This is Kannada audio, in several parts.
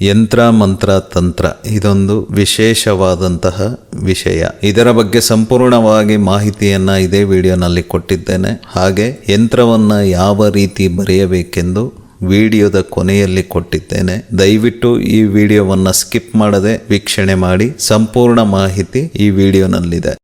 ಯಂತ್ರ, ಮಂತ್ರ, ತಂತ್ರ ಇದೊಂದು ವಿಶೇಷವಾದಂತಹ ವಿಷಯ. ಇದರ ಬಗ್ಗೆ ಸಂಪೂರ್ಣವಾಗಿ ಮಾಹಿತಿಯನ್ನು ಇದೇ ವಿಡಿಯೋನಲ್ಲಿ ಕೊಟ್ಟಿದ್ದೇನೆ. ಹಾಗೆ ಯಂತ್ರವನ್ನು ಯಾವ ರೀತಿ ಬರೆಯಬೇಕೆಂದು ವಿಡಿಯೋದ ಕೊನೆಯಲ್ಲಿ ಕೊಟ್ಟಿದ್ದೇನೆ. ದಯವಿಟ್ಟು ಈ ವಿಡಿಯೋವನ್ನು ಸ್ಕಿಪ್ ಮಾಡದೆ ವೀಕ್ಷಣೆ ಮಾಡಿ. ಸಂಪೂರ್ಣ ಮಾಹಿತಿ ಈ ವಿಡಿಯೋನಲ್ಲಿದೆ.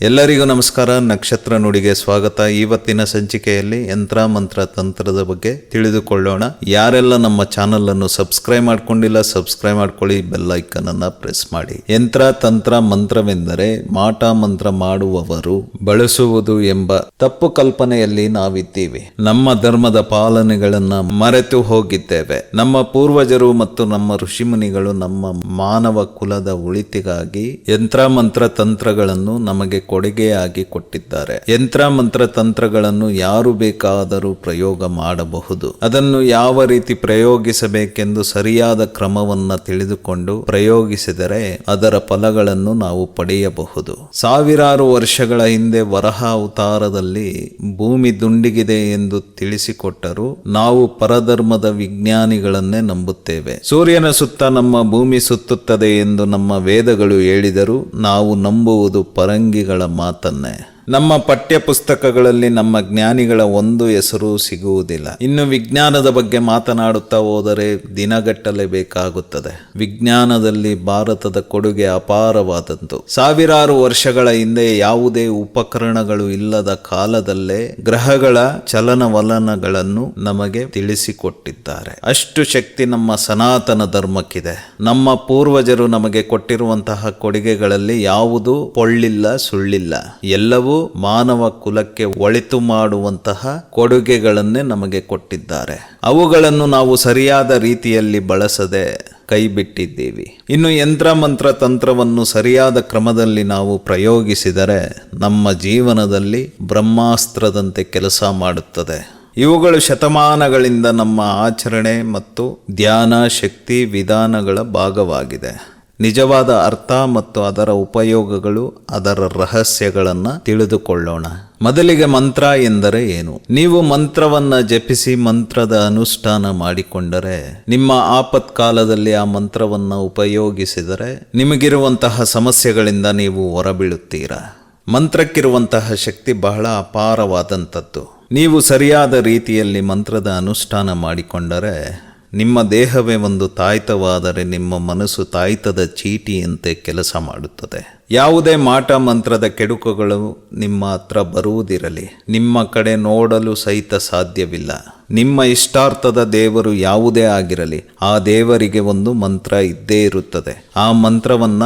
ಎಲ್ಲರಿಗೂ ನಮಸ್ಕಾರ. ನಕ್ಷತ್ರ ನುಡಿಗೆ ಸ್ವಾಗತ. ಇವತ್ತಿನ ಸಂಚಿಕೆಯಲ್ಲಿ ಯಂತ್ರ ಮಂತ್ರ ತಂತ್ರದ ಬಗ್ಗೆ ತಿಳಿದುಕೊಳ್ಳೋಣ. ಯಾರೆಲ್ಲ ನಮ್ಮ ಚಾನಲ್ ಅನ್ನು ಸಬ್ಸ್ಕ್ರೈಬ್ ಮಾಡ್ಕೊಂಡಿಲ್ಲ, ಸಬ್ಸ್ಕ್ರೈಬ್ ಮಾಡ್ಕೊಳ್ಳಿ. ಬೆಲ್ ಐಕನ್ ಅನ್ನ ಪ್ರೆಸ್ ಮಾಡಿ. ಯಂತ್ರ, ತಂತ್ರ, ಮಂತ್ರವೆಂದರೆ ಮಾಟ ಮಂತ್ರ ಮಾಡುವವರು ಬಳಸುವುದು ಎಂಬ ತಪ್ಪು ಕಲ್ಪನೆಯಲ್ಲಿ ನಾವಿದ್ದೀವಿ. ನಮ್ಮ ಧರ್ಮದ ಪಾಲನೆಗಳನ್ನ ಮರೆತು ಹೋಗಿದ್ದೇವೆ. ನಮ್ಮ ಪೂರ್ವಜರು ಮತ್ತು ನಮ್ಮ ಋಷಿಮುನಿಗಳು ನಮ್ಮ ಮಾನವ ಕುಲದ ಉಳಿತಿಗಾಗಿ ಯಂತ್ರ, ಮಂತ್ರ, ತಂತ್ರಗಳನ್ನು ನಮಗೆ ಕೊಡುಗೆಯಾಗಿ ಕೊಟ್ಟಿದ್ದಾರೆ. ಯಂತ್ರ ಮಂತ್ರ ತಂತ್ರಗಳನ್ನು ಯಾರು ಬೇಕಾದರೂ ಪ್ರಯೋಗ ಮಾಡಬಹುದು. ಅದನ್ನು ಯಾವ ರೀತಿ ಪ್ರಯೋಗಿಸಬೇಕೆಂದು ಸರಿಯಾದ ಕ್ರಮವನ್ನ ತಿಳಿದುಕೊಂಡು ಪ್ರಯೋಗಿಸಿದರೆ ಅದರ ಫಲಗಳನ್ನು ನಾವು ಪಡೆಯಬಹುದು. ಸಾವಿರಾರು ವರ್ಷಗಳ ಹಿಂದೆ ವರಹ ಅವತಾರದಲ್ಲಿ ಭೂಮಿ ದುಂಡಿಗಿದೆ ಎಂದು ತಿಳಿಸಿಕೊಟ್ಟರು ನಾವು ಪರಧರ್ಮದ ವಿಜ್ಞಾನಿಗಳನ್ನೇ ನಂಬುತ್ತೇವೆ. ಸೂರ್ಯನ ಸುತ್ತ ನಮ್ಮ ಭೂಮಿ ಸುತ್ತುತ್ತದೆ ಎಂದು ನಮ್ಮ ವೇದಗಳು ಹೇಳಿದರು ನಾವು ನಂಬುವುದು ಪರಂಗಿಗಳ ಮಾತನ್ನೇ ನಮ್ಮ ಪಠ್ಯ ಪುಸ್ತಕಗಳಲ್ಲಿ ನಮ್ಮ ಜ್ಞಾನಿಗಳ ಒಂದು ಹೆಸರು ಸಿಗುವುದಿಲ್ಲ. ಇನ್ನು ವಿಜ್ಞಾನದ ಬಗ್ಗೆ ಮಾತನಾಡುತ್ತಾ ಹೋದರೆ ದಿನಗಟ್ಟಲೆ ಬೇಕಾಗುತ್ತದೆ. ವಿಜ್ಞಾನದಲ್ಲಿ ಭಾರತದ ಕೊಡುಗೆ ಅಪಾರವಾದದ್ದು. ಸಾವಿರಾರು ವರ್ಷಗಳ ಹಿಂದೆ ಯಾವುದೇ ಉಪಕರಣಗಳು ಇಲ್ಲದ ಕಾಲದಲ್ಲೇ ಗ್ರಹಗಳ ಚಲನವಲನಗಳನ್ನು ನಮಗೆ ತಿಳಿಸಿಕೊಟ್ಟಿದ್ದಾರೆ. ಅಷ್ಟು ಶಕ್ತಿ ನಮ್ಮ ಸನಾತನ ಧರ್ಮಕ್ಕಿದೆ. ನಮ್ಮ ಪೂರ್ವಜರು ನಮಗೆ ಕೊಟ್ಟಿರುವಂತಹ ಕೊಡುಗೆಗಳಲ್ಲಿ ಯಾವುದು ಪೊಳ್ಳಿಲ್ಲ ಸುಳ್ಳಿಲ್ಲ. ಎಲ್ಲವೂ ಮಾನವ ಕುಲಕ್ಕೆ ಒಳಿತು ಮಾಡುವಂತಹ ಕೊಡುಗೆಗಳನ್ನೇ ನಮಗೆ ಕೊಟ್ಟಿದ್ದಾರೆ. ಅವುಗಳನ್ನು ನಾವು ಸರಿಯಾದ ರೀತಿಯಲ್ಲಿ ಬಳಸದೆ ಕೈ ಬಿಟ್ಟಿದ್ದೀವಿ ಇನ್ನು ಯಂತ್ರ ಮಂತ್ರ ತಂತ್ರವನ್ನು ಸರಿಯಾದ ಕ್ರಮದಲ್ಲಿ ನಾವು ಪ್ರಯೋಗಿಸಿದರೆ ನಮ್ಮ ಜೀವನದಲ್ಲಿ ಬ್ರಹ್ಮಾಸ್ತ್ರದಂತೆ ಕೆಲಸ ಮಾಡುತ್ತದೆ. ಇವುಗಳು ಶತಮಾನಗಳಿಂದ ನಮ್ಮ ಆಚರಣೆ ಮತ್ತು ಧ್ಯಾನ ಶಕ್ತಿ ವಿಧಾನಗಳ ಭಾಗವಾಗಿದೆ. ನಿಜವಾದ ಅರ್ಥ ಮತ್ತು ಅದರ ಉಪಯೋಗಗಳು, ಅದರ ರಹಸ್ಯಗಳನ್ನು ತಿಳಿದುಕೊಳ್ಳೋಣ. ಮೊದಲಿಗೆ ಮಂತ್ರ ಎಂದರೆ ಏನು? ನೀವು ಮಂತ್ರವನ್ನ ಜಪಿಸಿ ಮಂತ್ರದ ಅನುಷ್ಠಾನ ಮಾಡಿಕೊಂಡರೆ, ನಿಮ್ಮ ಆಪತ್ಕಾಲದಲ್ಲಿ ಆ ಮಂತ್ರವನ್ನ ಉಪಯೋಗಿಸಿದರೆ, ನಿಮಗಿರುವಂತಹ ಸಮಸ್ಯೆಗಳಿಂದ ನೀವು ಹೊರಬೀಳುತ್ತೀರಾ? ಮಂತ್ರಕ್ಕಿರುವಂತಹ ಶಕ್ತಿ ಬಹಳ ಅಪಾರವಾದಂಥದ್ದು. ನೀವು ಸರಿಯಾದ ರೀತಿಯಲ್ಲಿ ಮಂತ್ರದ ಅನುಷ್ಠಾನ ಮಾಡಿಕೊಂಡರೆ ನಿಮ್ಮ ದೇಹವೇ ಒಂದು ತಾಯ್ತವಾದರೆ ನಿಮ್ಮ ಮನಸ್ಸು ತಾಯ್ತದ ಚೀಟಿಯಂತೆ ಕೆಲಸ ಮಾಡುತ್ತದೆ. ಯಾವುದೇ ಮಾಟ ಮಂತ್ರದ ಕೆಡುಕುಗಳು ನಿಮ್ಮ ಹತ್ರ ಬರುವುದಿರಲಿ. ನಿಮ್ಮ ಕಡೆ ನೋಡಲು ಸಹಿತ ಸಾಧ್ಯವಿಲ್ಲ. ನಿಮ್ಮ ಇಷ್ಟಾರ್ಥದ ದೇವರು ಯಾವುದೇ ಆಗಿರಲಿ, ಆ ದೇವರಿಗೆ ಒಂದು ಮಂತ್ರ ಇದ್ದೇ ಇರುತ್ತದೆ. ಆ ಮಂತ್ರವನ್ನ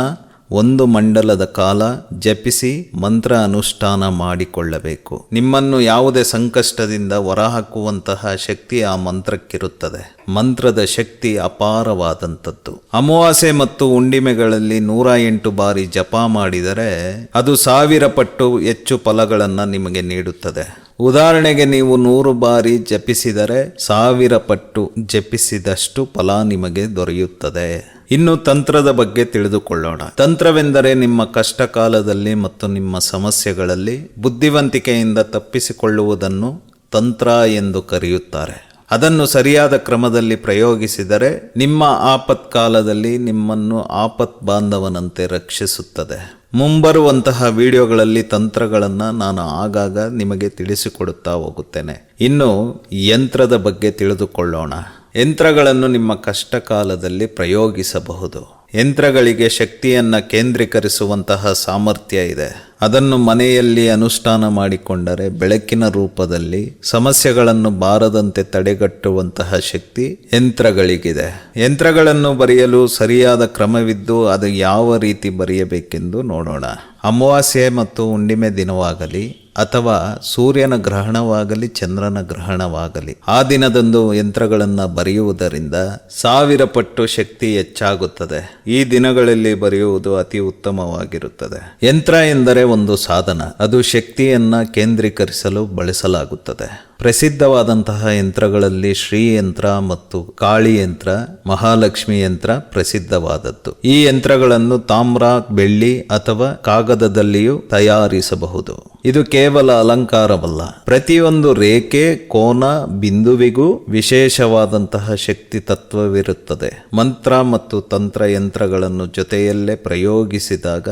ಒಂದು ಮಂಡಲದ ಕಾಲ ಜಪಿಸಿ ಮಂತ್ರ ಅನುಷ್ಠಾನ ಮಾಡಿಕೊಳ್ಳಬೇಕು. ನಿಮ್ಮನ್ನು ಯಾವುದೇ ಸಂಕಷ್ಟದಿಂದ ಹೊರಹಾಕುವಂತಹ ಶಕ್ತಿ ಆ ಮಂತ್ರಕ್ಕಿರುತ್ತದೆ. ಮಂತ್ರದ ಶಕ್ತಿ ಅಪಾರವಾದಂಥದ್ದು. ಅಮಾವಾಸ್ಯೆ ಮತ್ತು ಹುಣ್ಣಿಮೆಗಳಲ್ಲಿ ನೂರ ಎಂಟು ಬಾರಿ ಜಪ ಮಾಡಿದರೆ ಅದು ಸಾವಿರ ಪಟ್ಟು ಹೆಚ್ಚು ಫಲಗಳನ್ನು ನಿಮಗೆ ನೀಡುತ್ತದೆ. ಉದಾಹರಣೆಗೆ ನೀವು ನೂರು ಬಾರಿ ಜಪಿಸಿದರೆ ಸಾವಿರ ಪಟ್ಟು ಜಪಿಸಿದಷ್ಟು ಫಲ ನಿಮಗೆ ದೊರೆಯುತ್ತದೆ. ಇನ್ನು ತಂತ್ರದ ಬಗ್ಗೆ ತಿಳಿದುಕೊಳ್ಳೋಣ. ತಂತ್ರವೆಂದರೆ ನಿಮ್ಮ ಕಷ್ಟ ಕಾಲದಲ್ಲಿ ಮತ್ತು ನಿಮ್ಮ ಸಮಸ್ಯೆಗಳಲ್ಲಿ ಬುದ್ಧಿವಂತಿಕೆಯಿಂದ ತಪ್ಪಿಸಿಕೊಳ್ಳುವುದನ್ನು ತಂತ್ರ ಎಂದು ಕರೆಯುತ್ತಾರೆ. ಅದನ್ನು ಸರಿಯಾದ ಕ್ರಮದಲ್ಲಿ ಪ್ರಯೋಗಿಸಿದರೆ ನಿಮ್ಮ ಆಪತ್ಕಾಲದಲ್ಲಿ ನಿಮ್ಮನ್ನು ಆಪತ್ ಬಾಂಧವನಂತೆ ರಕ್ಷಿಸುತ್ತದೆ. ಮುಂಬರುವಂತಹ ವಿಡಿಯೋಗಳಲ್ಲಿ ತಂತ್ರಗಳನ್ನು ನಾನು ಆಗಾಗ ನಿಮಗೆ ತಿಳಿಸಿಕೊಡುತ್ತಾ ಹೋಗುತ್ತೇನೆ. ಇನ್ನು ಯಂತ್ರದ ಬಗ್ಗೆ ತಿಳಿದುಕೊಳ್ಳೋಣ. ಯಂತ್ರಗಳನ್ನು ನಿಮ್ಮ ಕಷ್ಟಕಾಲದಲ್ಲಿ ಪ್ರಯೋಗಿಸಬಹುದು. ಯಂತ್ರಗಳಿಗೆ ಶಕ್ತಿಯನ್ನು ಕೇಂದ್ರೀಕರಿಸುವಂತಹ ಸಾಮರ್ಥ್ಯ ಇದೆ. ಅದನ್ನು ಮನೆಯಲ್ಲಿ ಅನುಷ್ಠಾನ ಮಾಡಿಕೊಂಡರೆ ಬೆಳಕಿನ ರೂಪದಲ್ಲಿ ಸಮಸ್ಯೆಗಳನ್ನು ಬಾರದಂತೆ ತಡೆಗಟ್ಟುವಂತಹ ಶಕ್ತಿ ಯಂತ್ರಗಳಿಗಿದೆ. ಯಂತ್ರಗಳನ್ನು ಬರೆಯಲು ಸರಿಯಾದ ಕ್ರಮವಿದ್ದು ಅದು ಯಾವ ರೀತಿ ಬರೆಯಬೇಕೆಂದು ನೋಡೋಣ. ಅಮಾವಾಸ್ಯೆ ಮತ್ತು ಹುಣ್ಣಿಮೆ ದಿನವಾಗಲಿ ಅಥವಾ ಸೂರ್ಯನ ಗ್ರಹಣವಾಗಲಿ, ಚಂದ್ರನ ಗ್ರಹಣವಾಗಲಿ, ಆ ದಿನದಂದು ಯಂತ್ರಗಳನ್ನು ಬರೆಯುವುದರಿಂದ ಸಾವಿರ ಪಟ್ಟು ಶಕ್ತಿ ಹೆಚ್ಚಾಗುತ್ತದೆ. ಈ ದಿನಗಳಲ್ಲಿ ಬರೆಯುವುದು ಅತಿ ಉತ್ತಮವಾಗಿರುತ್ತದೆ. ಯಂತ್ರ ಎಂದರೆ ಒಂದು ಸಾಧನ. ಅದು ಶಕ್ತಿಯನ್ನ ಕೇಂದ್ರೀಕರಿಸಲು ಬಳಸಲಾಗುತ್ತದೆ. ಪ್ರಸಿದ್ಧವಾದಂತಹ ಯಂತ್ರಗಳಲ್ಲಿ ಶ್ರೀಯಂತ್ರ ಮತ್ತು ಕಾಳಿ ಯಂತ್ರ ಮಹಾಲಕ್ಷ್ಮಿ ಯಂತ್ರ ಪ್ರಸಿದ್ಧವಾದದ್ದು. ಈ ಯಂತ್ರಗಳನ್ನು ತಾಮ್ರ, ಬೆಳ್ಳಿ ಅಥವಾ ಕಾಗದದಲ್ಲಿಯೂ ತಯಾರಿಸಬಹುದು. ಇದು ಕೇವಲ ಅಲಂಕಾರವಲ್ಲ. ಪ್ರತಿಯೊಂದು ರೇಖೆ, ಕೋನ, ಬಿಂದುವಿಗೂ ವಿಶೇಷವಾದಂತಹ ಶಕ್ತಿ ತತ್ವವಿರುತ್ತದೆ. ಮಂತ್ರ ಮತ್ತು ತಂತ್ರ ಯಂತ್ರಗಳನ್ನು ಜೊತೆಯಲ್ಲೇ ಪ್ರಯೋಗಿಸಿದಾಗ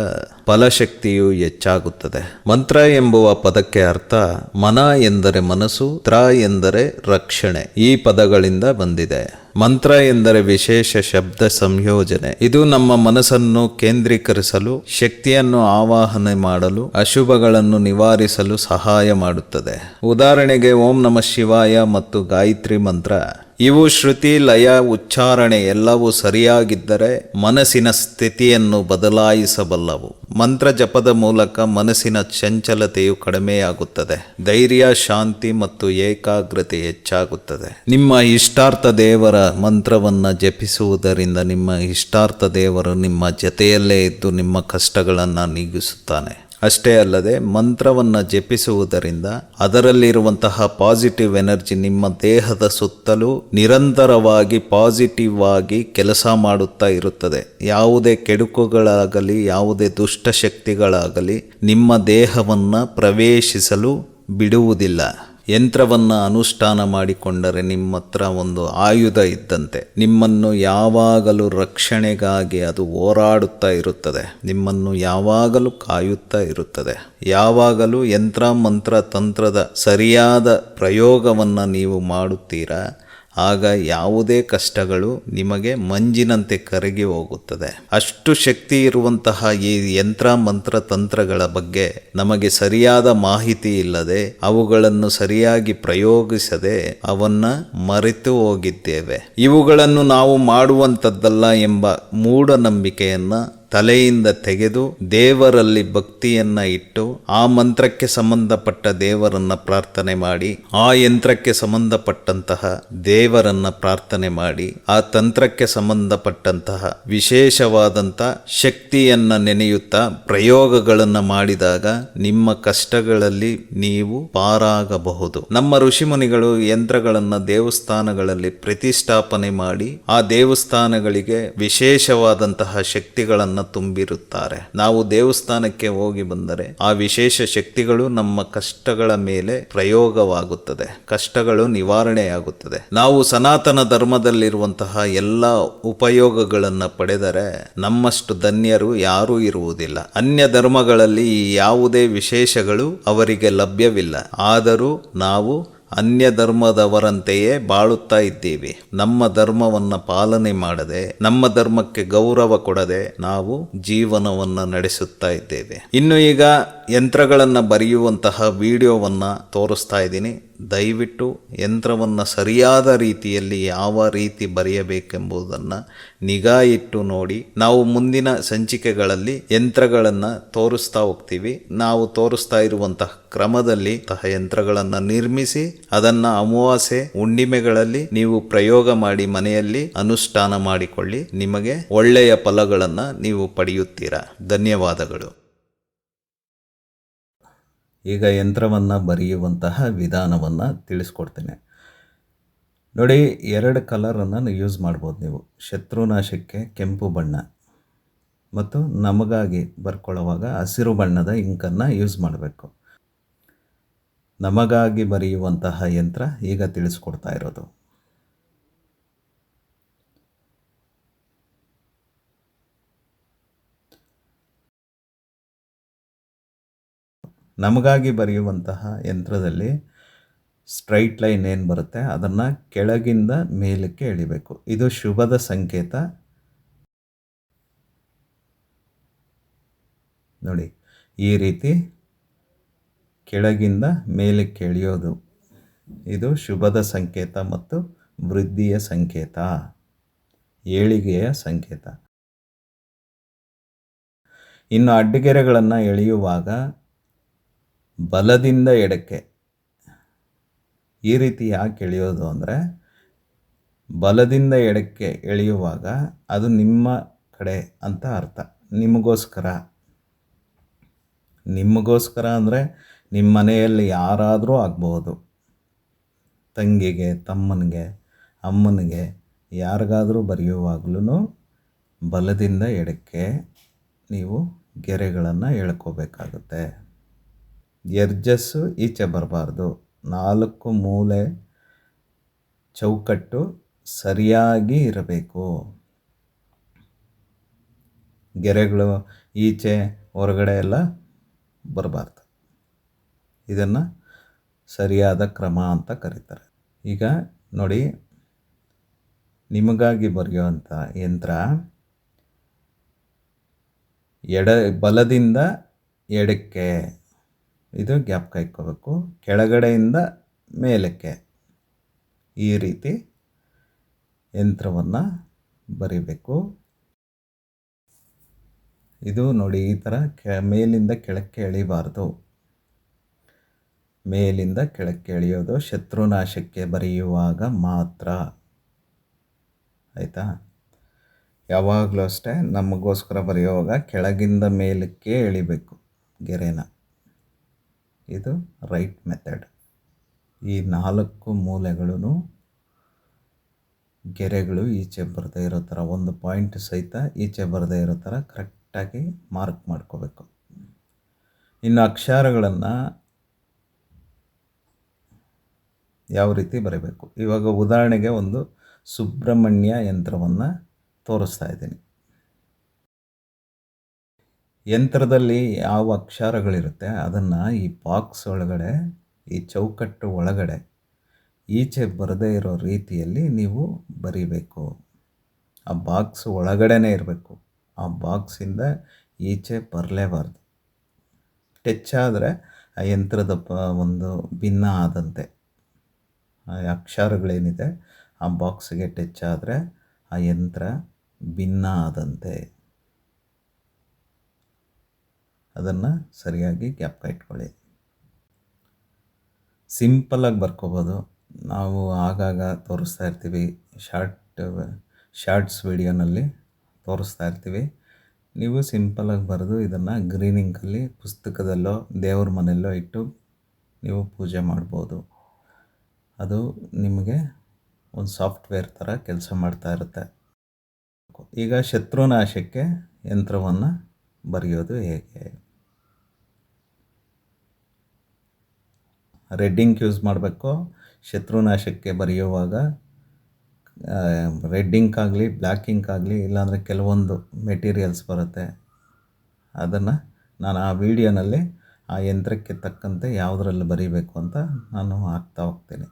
ಫಲಶಕ್ತಿಯು ಹೆಚ್ಚಾಗುತ್ತದೆ. ಮಂತ್ರ ಎಂಬುವ ಪದಕ್ಕೆ ಅರ್ಥ ಮನ ಎಂದರೆ ಮನಸ್ಸು ತ್ರ ಎಂದರೆ ರಕ್ಷಣೆ ಈ ಪದಗಳಿಂದ ಬಂದಿದೆ. ಮಂತ್ರ ಎಂದರೆ ವಿಶೇಷ ಶಬ್ದ ಸಂಯೋಜನೆ. ಇದು ನಮ್ಮ ಮನಸ್ಸನ್ನು ಕೇಂದ್ರೀಕರಿಸಲು, ಶಕ್ತಿಯನ್ನು ಆವಾಹನೆ ಮಾಡಲು, ಅಶುಭಗಳನ್ನು ನಿವಾರಿಸಲು ಸಹಾಯ ಮಾಡುತ್ತದೆ. ಉದಾಹರಣೆಗೆ ಓಂ ನಮ ಶಿವಾಯ ಮತ್ತು ಗಾಯತ್ರಿ ಮಂತ್ರ. ಇವು ಶ್ರುತಿ, ಲಯ, ಉಚ್ಚಾರಣೆ ಎಲ್ಲವೂ ಸರಿಯಾಗಿದ್ದರೆ ಮನಸ್ಸಿನ ಸ್ಥಿತಿಯನ್ನು ಬದಲಾಯಿಸಬಲ್ಲವು. ಮಂತ್ರ ಜಪದ ಮೂಲಕ ಮನಸ್ಸಿನ ಚಂಚಲತೆಯು ಕಡಿಮೆಯಾಗುತ್ತದೆ. ಧೈರ್ಯ, ಶಾಂತಿ ಮತ್ತು ಏಕಾಗ್ರತೆ ಹೆಚ್ಚಾಗುತ್ತದೆ. ನಿಮ್ಮ ಇಷ್ಟಾರ್ಥ ದೇವರ ಮಂತ್ರವನ್ನು ಜಪಿಸುವುದರಿಂದ ನಿಮ್ಮ ಇಷ್ಟಾರ್ಥ ದೇವರು ನಿಮ್ಮ ಜತೆಯಲ್ಲೇ ಇದ್ದು ನಿಮ್ಮ ಕಷ್ಟಗಳನ್ನು ನೀಗಿಸುತ್ತಾನೆ. ಅಷ್ಟೇ ಅಲ್ಲದೆ ಮಂತ್ರವನ್ನು ಜಪಿಸುವುದರಿಂದ ಅದರಲ್ಲಿರುವಂತಹ ಪಾಸಿಟಿವ್ ಎನರ್ಜಿ ನಿಮ್ಮ ದೇಹದ ಸುತ್ತಲೂ ನಿರಂತರವಾಗಿ ಪಾಸಿಟಿವ್ ಆಗಿ ಕೆಲಸ ಮಾಡುತ್ತಾ ಇರುತ್ತದೆ. ಯಾವುದೇ ಕೆಡುಕುಗಳಾಗಲಿ, ಯಾವುದೇ ದುಷ್ಟಶಕ್ತಿಗಳಾಗಲಿ ನಿಮ್ಮ ದೇಹವನ್ನು ಪ್ರವೇಶಿಸಲು ಬಿಡುವುದಿಲ್ಲ. ಯಂತ್ರವನ್ನು ಅನುಷ್ಠಾನ ಮಾಡಿಕೊಂಡರೆ ನಿಮ್ಮ ಹತ್ರ ಒಂದು ಆಯುಧ ಇದ್ದಂತೆ. ನಿಮ್ಮನ್ನು ಯಾವಾಗಲೂ ರಕ್ಷಣೆಗಾಗಿ ಅದು ಹೋರಾಡುತ್ತಾ ಇರುತ್ತದೆ. ನಿಮ್ಮನ್ನು ಯಾವಾಗಲೂ ಕಾಯುತ್ತಾ ಇರುತ್ತದೆ. ಯಾವಾಗಲೂ ಯಂತ್ರ, ಮಂತ್ರ, ತಂತ್ರದ ಸರಿಯಾದ ಪ್ರಯೋಗವನ್ನು ನೀವು ಮಾಡುತ್ತೀರಾ? ಆಗ ಯಾವುದೇ ಕಷ್ಟಗಳು ನಿಮಗೆ ಮಂಜಿನಂತೆ ಕರಗಿ ಹೋಗುತ್ತದೆ. ಅಷ್ಟು ಶಕ್ತಿ ಇರುವಂತಹ ಈ ಯಂತ್ರ ಮಂತ್ರ ತಂತ್ರಗಳ ಬಗ್ಗೆ ನಮಗೆ ಸರಿಯಾದ ಮಾಹಿತಿ ಇಲ್ಲದೆ ಅವುಗಳನ್ನು ಸರಿಯಾಗಿ ಪ್ರಯೋಗಿಸದೆ ಅವನ್ನ ಮರೆತು ಹೋಗಿದ್ದೇವೆ. ಇವುಗಳನ್ನು ನಾವು ಮಾಡುವಂಥದ್ದಲ್ಲ ಎಂಬ ಮೂಢನಂಬಿಕೆಯನ್ನ ತಲೆಯಿಂದ ತೆಗೆದು ದೇವರಲ್ಲಿ ಭಕ್ತಿಯನ್ನ ಇಟ್ಟು ಆ ಮಂತ್ರಕ್ಕೆ ಸಂಬಂಧಪಟ್ಟ ದೇವರನ್ನ ಪ್ರಾರ್ಥನೆ ಮಾಡಿ, ಆ ಯಂತ್ರಕ್ಕೆ ಸಂಬಂಧಪಟ್ಟಂತಹ ದೇವರನ್ನ ಪ್ರಾರ್ಥನೆ ಮಾಡಿ, ಆ ತಂತ್ರಕ್ಕೆ ಸಂಬಂಧಪಟ್ಟಂತಹ ವಿಶೇಷವಾದಂಥ ಶಕ್ತಿಯನ್ನ ನೆನೆಯುತ್ತಾ ಪ್ರಯೋಗಗಳನ್ನು ಮಾಡಿದಾಗ ನಿಮ್ಮ ಕಷ್ಟಗಳಲ್ಲಿ ನೀವು ಪಾರಾಗಬಹುದು. ನಮ್ಮ ಋಷಿಮುನಿಗಳು ಯಂತ್ರಗಳನ್ನ ದೇವಸ್ಥಾನಗಳಲ್ಲಿ ಪ್ರತಿಷ್ಠಾಪನೆ ಮಾಡಿ, ಆ ದೇವಸ್ಥಾನಗಳಿಗೆ ವಿಶೇಷವಾದಂತಹ ಶಕ್ತಿಗಳನ್ನು ತುಂಬಿರುತ್ತಾರೆ. ನಾವು ದೇವಸ್ಥಾನಕ್ಕೆ ಹೋಗಿ ಬಂದರೆ ಆ ವಿಶೇಷ ಶಕ್ತಿಗಳು ನಮ್ಮ ಕಷ್ಟಗಳ ಮೇಲೆ ಪ್ರಯೋಗವಾಗುತ್ತದೆ. ಕಷ್ಟಗಳು ನಿವಾರಣೆಯಾಗುತ್ತದೆ. ನಾವು ಸನಾತನ ಧರ್ಮದಲ್ಲಿರುವಂತಹ ಎಲ್ಲ ಉಪಯೋಗಗಳನ್ನು ಪಡೆದರೆ ನಮ್ಮಷ್ಟು ಧನ್ಯರು ಯಾರೂ ಇರುವುದಿಲ್ಲ. ಅನ್ಯ ಧರ್ಮಗಳಲ್ಲಿ ಯಾವುದೇ ವಿಶೇಷಗಳು ಅವರಿಗೆ ಲಭ್ಯವಿಲ್ಲ. ಆದರೂ ನಾವು ಅನ್ಯ ಧರ್ಮದವರಂತೆಯೇ ಬಾಳುತ್ತಾ ಇದ್ದೀವಿ. ನಮ್ಮ ಧರ್ಮವನ್ನ ಪಾಲನೆ ಮಾಡದೆ, ನಮ್ಮ ಧರ್ಮಕ್ಕೆ ಗೌರವ ಕೊಡದೆ ನಾವು ಜೀವನವನ್ನ ನಡೆಸುತ್ತಾ ಇದ್ದೇವೆ. ಇನ್ನು ಈಗ ಯಂತ್ರಗಳನ್ನು ಬರೆಯುವಂತಹ ವಿಡಿಯೋವನ್ನ ತೋರಿಸ್ತಾ ಇದ್ದೀನಿ. ದಯವಿಟ್ಟು ಯಂತ್ರವನ್ನು ಸರಿಯಾದ ರೀತಿಯಲ್ಲಿ ಯಾವ ರೀತಿ ಬರೆಯಬೇಕೆಂಬುದನ್ನು ನಿಗಾ ಇಟ್ಟು ನೋಡಿ. ನಾವು ಮುಂದಿನ ಸಂಚಿಕೆಗಳಲ್ಲಿ ಯಂತ್ರಗಳನ್ನು ತೋರಿಸ್ತಾ ಹೋಗ್ತೀವಿ. ನಾವು ತೋರಿಸ್ತಾ ಇರುವಂತಹ ಕ್ರಮದಲ್ಲಿ ತಹ ಯಂತ್ರಗಳನ್ನು ನಿರ್ಮಿಸಿ, ಅದನ್ನ ಅಮಾವಾಸ್ಯೆ ಹುಣ್ಣಿಮೆಗಳಲ್ಲಿ ನೀವು ಪ್ರಯೋಗ ಮಾಡಿ ಮನೆಯಲ್ಲಿ ಅನುಷ್ಠಾನ ಮಾಡಿಕೊಳ್ಳಿ. ನಿಮಗೆ ಒಳ್ಳೆಯ ಫಲಗಳನ್ನು ನೀವು ಪಡೆಯುತ್ತೀರಾ. ಧನ್ಯವಾದಗಳು. ಈಗ ಯಂತ್ರವನ್ನು ಬರೆಯುವಂತಹ ವಿಧಾನವನ್ನು ತಿಳಿಸ್ಕೊಡ್ತೇನೆ. ನೋಡಿ, ಎರಡು ಕಲರನ್ನು ಯೂಸ್ ಮಾಡ್ಬೋದು ನೀವು. ಶತ್ರುನಾಶಕ್ಕೆ ಕೆಂಪು ಬಣ್ಣ ಮತ್ತು ನಮಗಾಗಿ ಬರ್ಕೊಳ್ಳುವಾಗ ಹಸಿರು ಬಣ್ಣದ ಇಂಕನ್ನು ಯೂಸ್ ಮಾಡಬೇಕು. ನಮಗಾಗಿ ಬರೆಯುವಂತಹ ಯಂತ್ರ ಈಗ ತಿಳಿಸ್ಕೊಡ್ತಾ ಇರೋದು. ನಮಗಾಗಿ ಬರೆಯುವಂತಹ ಯಂತ್ರದಲ್ಲಿ ಸ್ಟ್ರೈಟ್ ಲೈನ್ ಏನು ಬರುತ್ತೆ? ಅದನ್ನು ಕೆಳಗಿಂದ ಮೇಲಕ್ಕೆ ಎಳಿಬೇಕು. ಇದು ಶುಭದ ಸಂಕೇತ. ನೋಡಿ, ಈ ರೀತಿ ಕೆಳಗಿಂದ ಮೇಲಕ್ಕೆ ಎಳೆಯೋದು. ಇದು ಶುಭದ ಸಂಕೇತ ಮತ್ತು ವೃದ್ಧಿಯ ಸಂಕೇತ. ಏಳಿಗೆಯ ಸಂಕೇತ. ಇನ್ನು ಅಡ್ಡಗೆರೆಗಳನ್ನು ಎಳೆಯುವಾಗ ಬಲದಿಂದ ಎಡಕ್ಕೆ. ಈ ರೀತಿ ಯಾಕೆ ಎಳೆಯೋದು ಅಂದರೆ, ಬಲದಿಂದ ಎಡಕ್ಕೆ ಎಳೆಯುವಾಗ ಅದು ನಿಮ್ಮ ಕಡೆ ಅಂತ ಅರ್ಥ. ನಿಮಗೋಸ್ಕರ. ನಿಮಗೋಸ್ಕರ ಅಂದರೆ ನಿಮ್ಮ ಮನೆಯಲ್ಲಿ ಯಾರಾದರೂ ಆಗ್ಬೋದು ತಂಗಿಗೆ, ತಮ್ಮನಿಗೆ, ಅಮ್ಮನಿಗೆ, ಯಾರಿಗಾದರೂ ಬರೆಯುವಾಗಲೂ ಬಲದಿಂದ ಎಡಕ್ಕೆ ನೀವು ಗೆರೆಗಳನ್ನು ಎಳ್ಕೋಬೇಕಾಗುತ್ತೆ. ಎರ್ಜಸ್ಸು ಈಚೆ ಬರಬಾರ್ದು. ನಾಲ್ಕು ಮೂಲೆ ಚೌಕಟ್ಟು ಸರಿಯಾಗಿ ಇರಬೇಕು. ಗೆರೆಗಳು ಈಚೆ, ಹೊರಗಡೆ ಎಲ್ಲ ಬರಬಾರ್ದು. ಇದನ್ನು ಸರಿಯಾದ ಕ್ರಮ ಅಂತ ಕರೀತಾರೆ. ಈಗ ನೋಡಿ, ನಿಮಗಾಗಿ ಬರೆಯುವಂಥ ಯಂತ್ರ, ಎಡ ಬಲದಿಂದ ಎಡಕ್ಕೆ. ಇದು ಗ್ಯಾಪ್ ಕಾಯ್ಕೋಬೇಕು ಕೆಳಗಡೆಯಿಂದ ಮೇಲಕ್ಕೆ ಈ ರೀತಿ ಯಂತ್ರವನ್ನು ಬರಿಬೇಕು. ಇದು ನೋಡಿ ಈ ಥರ ಕೆ ಮೇಲಿಂದ ಕೆಳಕ್ಕೆ ಎಳಿಬಾರ್ದು. ಮೇಲಿಂದ ಕೆಳಕ್ಕೆ ಎಳೆಯೋದು ಶತ್ರುನಾಶಕ್ಕೆ ಬರೆಯುವಾಗ ಮಾತ್ರ. ಆಯಿತಾ? ಯಾವಾಗಲೂ ಅಷ್ಟೇ ನಮಗೋಸ್ಕರ ಬರೆಯುವಾಗ ಕೆಳಗಿಂದ ಮೇಲಕ್ಕೆ ಎಳಿಬೇಕು ಗೆರೆನ. ಇದು ರೈಟ್ ಮೆಥಡ್ ಈ ನಾಲ್ಕು ಮೂಲೆಗಳೂ ಗೆರೆಗಳು ಈಚೆ ಬರದೇ ಇರೋ ಥರ, ಒಂದು ಪಾಯಿಂಟ್ ಸಹಿತ ಈಚೆ ಬರದೇ ಇರೋ ಥರ ಕರೆಕ್ಟಾಗಿ ಮಾರ್ಕ್ ಮಾಡ್ಕೋಬೇಕು. ಇನ್ನು ಅಕ್ಷರಗಳನ್ನು ಯಾವ ರೀತಿ ಬರೀಬೇಕು? ಇವಾಗ ಉದಾಹರಣೆಗೆ ಒಂದು ಸುಬ್ರಹ್ಮಣ್ಯ ಯಂತ್ರವನ್ನು ತೋರಿಸ್ತಾ ಇದ್ದೀನಿ. ಯಂತ್ರದಲ್ಲಿ ಯಾವ ಅಕ್ಷರಗಳಿರುತ್ತೆ ಅದನ್ನು ಈ ಬಾಕ್ಸ್ ಒಳಗಡೆ, ಈ ಚೌಕಟ್ಟು ಒಳಗಡೆ, ಈಚೆ ಬರದೇ ಇರೋ ರೀತಿಯಲ್ಲಿ ನೀವು ಬರೀಬೇಕು. ಆ ಬಾಕ್ಸ್ ಒಳಗಡೆನೇ ಇರಬೇಕು. ಆ ಬಾಕ್ಸಿಂದ ಈಚೆ ಬರಲೇಬಾರ್ದು. ಟಚ್ ಆದರೆ ಆ ಯಂತ್ರದ ಪ, ಒಂದು ಭಿನ್ನ ಆದಂತೆ. ಆ ಅಕ್ಷರಗಳೇನಿದೆ, ಆ ಬಾಕ್ಸ್ಗೆ ಟಚ್ ಆದರೆ ಆ ಯಂತ್ರ ಭಿನ್ನ ಆದಂತೆ. ಅದನ್ನು ಸರಿಯಾಗಿ ಗ್ಯಾಪ್ ಇಟ್ಕೊಳ್ಳಿ. ಸಿಂಪಲ್ಲಾಗಿ ಬರ್ಕೋಬೋದು. ನಾವು ಆಗಾಗ ತೋರಿಸ್ತಾ ಇರ್ತೀವಿ. ಶಾರ್ಟ್, ಶಾರ್ಟ್ಸ್ ವಿಡಿಯೋನಲ್ಲಿ ತೋರಿಸ್ತಾ ಇರ್ತೀವಿ. ನೀವು ಸಿಂಪಲ್ಲಾಗಿ ಬರೆದು ಇದನ್ನು ಗ್ರೀನಿಂಗಲ್ಲಿ ಪುಸ್ತಕದಲ್ಲೋ, ದೇವ್ರ ಮನೆಯಲ್ಲೋ ಇಟ್ಟು ನೀವು ಪೂಜೆ ಮಾಡ್ಬೋದು. ಅದು ನಿಮಗೆ ಒಂದು ಸಾಫ್ಟ್ವೇರ್ ಥರ ಕೆಲಸ ಮಾಡ್ತಾ ಇರುತ್ತೆ. ಈಗ ಶತ್ರುನಾಶಕ್ಕೆ ಯಂತ್ರವನ್ನು ಬರೆಯೋದು ಹೇಗೆ? ರೆಡ್ ಇಂಕ್ ಯೂಸ್ ಮಾಡಬೇಕು ಶತ್ರುನಾಶಕ್ಕೆ ಬರೆಯುವಾಗ ರೆಡ್ ಇಂಕ್ ಆಗಲಿ ಬ್ಲ್ಯಾಕ್ ಇಂಕ್ ಆಗಲಿ, ಇಲ್ಲಾಂದರೆ ಕೆಲವೊಂದು ಮೆಟೀರಿಯಲ್ಸ್ ಬರುತ್ತೆ. ಅದನ್ನು ನಾನು ಆ ವಿಡಿಯೋನಲ್ಲಿ ಆ ಯಂತ್ರಕ್ಕೆ ತಕ್ಕಂತೆ ಯಾವುದರಲ್ಲಿ ಬರೀಬೇಕು ಅಂತ ನಾನು ಹಾಕ್ತಾ ಹೋಗ್ತೀನಿ.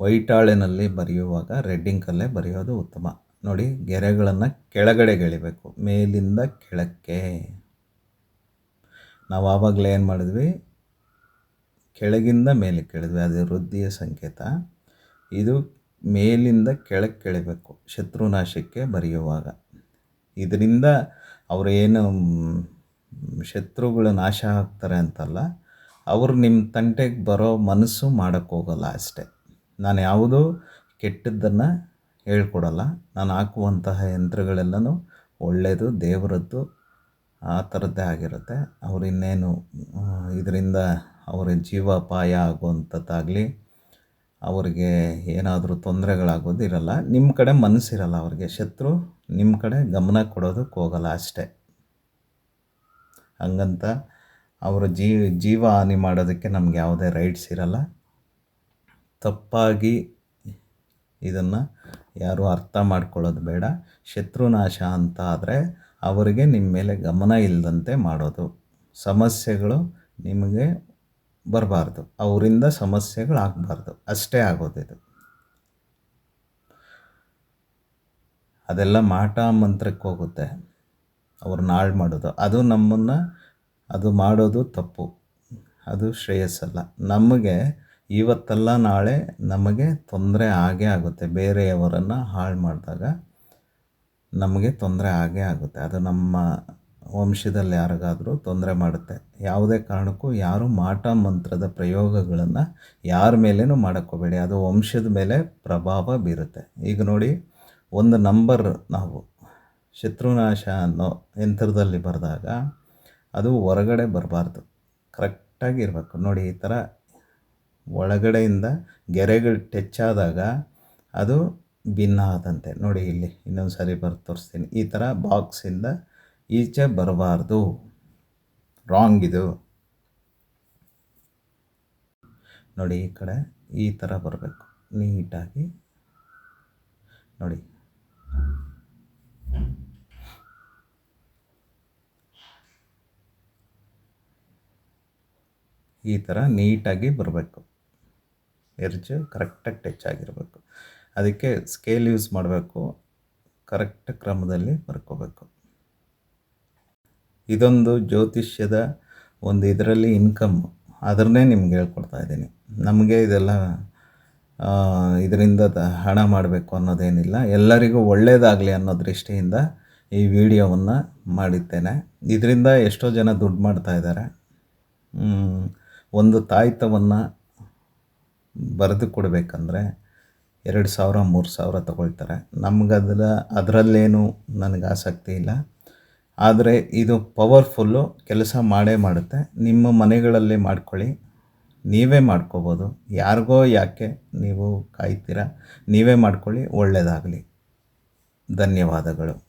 ವೈಟ್ ಹಾಳೆನಲ್ಲಿ ಬರೆಯುವಾಗ ರೆಡ್ ಇಂಕಲ್ಲೇ ಬರೆಯೋದು ಉತ್ತಮ. ನೋಡಿ, ಗೆರೆಗಳನ್ನು ಕೆಳಗಡೆ ಎಳಿಬೇಕು ಮೇಲಿಂದ ಕೆಳಕ್ಕೆ. ನಾವು ಆವಾಗಲೇ ಏನು ಮಾಡಿದ್ವಿ? ಕೆಳಗಿಂದ ಮೇಲೆ ಎಳೆದ್ವಿ ಅದು ವೃದ್ಧಿಯ ಸಂಕೇತ. ಇದು ಮೇಲಿಂದ ಕೆಳಕ್ಕೆ ಎಳಿಬೇಕು ಶತ್ರುನಾಶಕ್ಕೆ ಬರೆಯುವಾಗ. ಇದರಿಂದ ಅವರು ಏನು ಶತ್ರುಗಳು ನಾಶ ಆಗ್ತಾರೆ ಅಂತಲ್ಲ, ಅವರು ನಿಮ್ಮ ತಂಟೆಗೆ ಬರೋ ಮನಸ್ಸು ಮಾಡೋಕ್ಕೋಗಲ್ಲ ಅಷ್ಟೇ. ನಾನು ಯಾವುದೂ ಕೆಟ್ಟದ್ದನ್ನು ಹೇಳ್ಕೊಡಲ್ಲ, ನಾನು ಹಾಕುವಂತಹ ಯಂತ್ರಗಳೆಲ್ಲನೂ ಒಳ್ಳೆಯದು ದೇವರದ್ದು, ಆ ಥರದ್ದೇ ಆಗಿರುತ್ತೆ. ಅವ್ರು ಇನ್ನೇನು ಇದರಿಂದ ಅವರ ಜೀವಾಪಾಯ ಆಗುವಂಥದ್ದಾಗಲಿ, ಅವರಿಗೆ ಏನಾದರೂ ತೊಂದರೆಗಳಾಗೋದು ಇರಲ್ಲ. ನಿಮ್ಮ ಕಡೆ ಮನಸ್ಸಿರಲ್ಲ ಅವ್ರಿಗೆ. ಶತ್ರು ನಿಮ್ಮ ಕಡೆ ಗಮನ ಕೊಡೋದಕ್ಕೆ ಹೋಗಲ್ಲ ಅಷ್ಟೇ. ಹಂಗಂತ ಅವರ ಜೀ, ಜೀವ ಹಾನಿ ಮಾಡೋದಕ್ಕೆ ನಮ್ಗೆ ಯಾವುದೇ ರೈಟ್ಸ್ ಇರಲ್ಲ. ತಪ್ಪಾಗಿ ಇದನ್ನು ಯಾರು ಅರ್ಥ ಮಾಡ್ಕೊಳ್ಳೋದು ಬೇಡ. ಶತ್ರುನಾಶ ಅಂತ ಆದರೆ ಅವರಿಗೆ ನಿಮ್ಮ ಮೇಲೆ ಗಮನ ಇಲ್ಲದಂತೆ ಮಾಡೋದು. ಸಮಸ್ಯೆಗಳು ನಿಮಗೆ ಬರಬಾರ್ದು. ಅವರಿಂದ ಸಮಸ್ಯೆಗಳಾಗಬಾರ್ದು. ಅಷ್ಟೇ ಆಗೋದು ಇದು ಅದೆಲ್ಲ ಮಾಟ ಮಂತ್ರಕ್ಕೆ ಹೋಗುತ್ತೆ. ಅವ್ರನ್ನ ಹಾಳು ಮಾಡೋದು. ಅದು ನಮ್ಮನ್ನು, ಅದು ಮಾಡೋದು ತಪ್ಪು. ಅದು ಶ್ರೇಯಸ್ಸಲ್ಲ. ನಮಗೆ ಇವತ್ತಲ್ಲ ನಾಳೆ ನಮಗೆ ತೊಂದರೆ ಆಗೇ ಆಗುತ್ತೆ. ಬೇರೆಯವರನ್ನು ಹಾಳು ಮಾಡಿದಾಗ ನಮಗೆ ತೊಂದರೆ ಆಗೇ ಆಗುತ್ತೆ. ಅದು ನಮ್ಮ ವಂಶದಲ್ಲಿ ಯಾರಿಗಾದರೂ ತೊಂದರೆ ಮಾಡುತ್ತೆ. ಯಾವುದೇ ಕಾರಣಕ್ಕೂ ಯಾರು ಮಾಟ ಮಂತ್ರದ ಪ್ರಯೋಗಗಳನ್ನು ಯಾರ ಮೇಲೇನೂ ಮಾಡೋಕ್ಕೋಬೇಡಿ. ಅದು ವಂಶದ ಮೇಲೆ ಪ್ರಭಾವ ಬೀರುತ್ತೆ. ಈಗ ನೋಡಿ, ಒಂದು ನಂಬರ್ ನಾವು, ಶತ್ರುನಾಶ ಅನ್ನೋ ಯಂತ್ರದಲ್ಲಿ ಬರೆದಾಗ ಅದು ಹೊರಗಡೆ ಬರಬಾರ್ದು. ಕರೆಕ್ಟಾಗಿ ಇರಬೇಕು. ನೋಡಿ, ಈ ಥರ ಒಳಗಡೆಯಿಂದ ಗೆರೆಗಳು ಟಚ್ ಆದಾಗ ಅದು ಭಿನ್ನ ಆದಂತೆ. ನೋಡಿ, ಇಲ್ಲಿ ಇನ್ನೊಂದು ಸಾರಿ ಬರೆದು ತೋರಿಸ್ತೀನಿ. ಈ ಥರ ಬಾಕ್ಸಿಂದ ಈಚೆ ಬರಬಾರ್ದು. ರಾಂಗ್ ಇದು. ನೋಡಿ ಈ ಕಡೆ ಈ ಥರ ಬರಬೇಕು. ನೀಟಾಗಿ. ನೋಡಿ. ಈ ಥರ ನೀಟಾಗಿ ಬರಬೇಕು. ಎರ್ಜು ಕರೆಕ್ಟಾಗಿ ಟಚ್ ಆಗಿರಬೇಕು. ಅದಕ್ಕೆ ಸ್ಕೇಲ್ ಯೂಸ್ ಮಾಡಬೇಕು. ಕರೆಕ್ಟ್ ಕ್ರಮದಲ್ಲಿ ಬರ್ಕೋಬೇಕು. ಇದೊಂದು ಜ್ಯೋತಿಷ್ಯದ ಒಂದು ಇದರಲ್ಲಿ ಇನ್ಕಮ್ ಅದನ್ನೇ ನಿಮ್ಗೆ ಹೇಳ್ಕೊಡ್ತಾ ಇದ್ದೀನಿ. ನಮಗೆ ಇದೆಲ್ಲ ಇದರಿಂದ ಹಣ ಮಾಡಬೇಕು ಅನ್ನೋದೇನಿಲ್ಲ. ಎಲ್ಲರಿಗೂ ಒಳ್ಳೆಯದಾಗಲಿ ಅನ್ನೋ ದೃಷ್ಟಿಯಿಂದ ಈ ವಿಡಿಯೋವನ್ನು ಮಾಡಿದ್ದೇನೆ. ಇದರಿಂದ ಎಷ್ಟೋ ಜನ ದುಡ್ಡು ಮಾಡ್ತಾ ಇದ್ದಾರೆ. ಒಂದು ತಾಯ್ತವನ್ನು ಬರೆದು ಕೊಡಬೇಕಂದ್ರೆ ಎರಡು ಸಾವಿರ, ಮೂರು ಸಾವಿರ ತಗೊಳ್ತಾರೆ. ನಮಗದರ, ಅದರಲ್ಲೇನು ನನಗೆ ಆಸಕ್ತಿ ಇಲ್ಲ. ಆದರೆ ಇದು ಪವರ್ಫುಲ್ಲು ಕೆಲಸ ಮಾಡೇ ಮಾಡುತ್ತೆ. ನಿಮ್ಮ ಮನೆಗಳಲ್ಲಿ ಮಾಡ್ಕೊಳ್ಳಿ. ನೀವೇ ಮಾಡ್ಕೋಬೋದು. ಯಾರಿಗೋ ಯಾಕೆ ನೀವು ಕಾಯ್ತೀರಾ? ನೀವೇ ಮಾಡ್ಕೊಳ್ಳಿ. ಒಳ್ಳೆಯದಾಗಲಿ ಧನ್ಯವಾದಗಳು.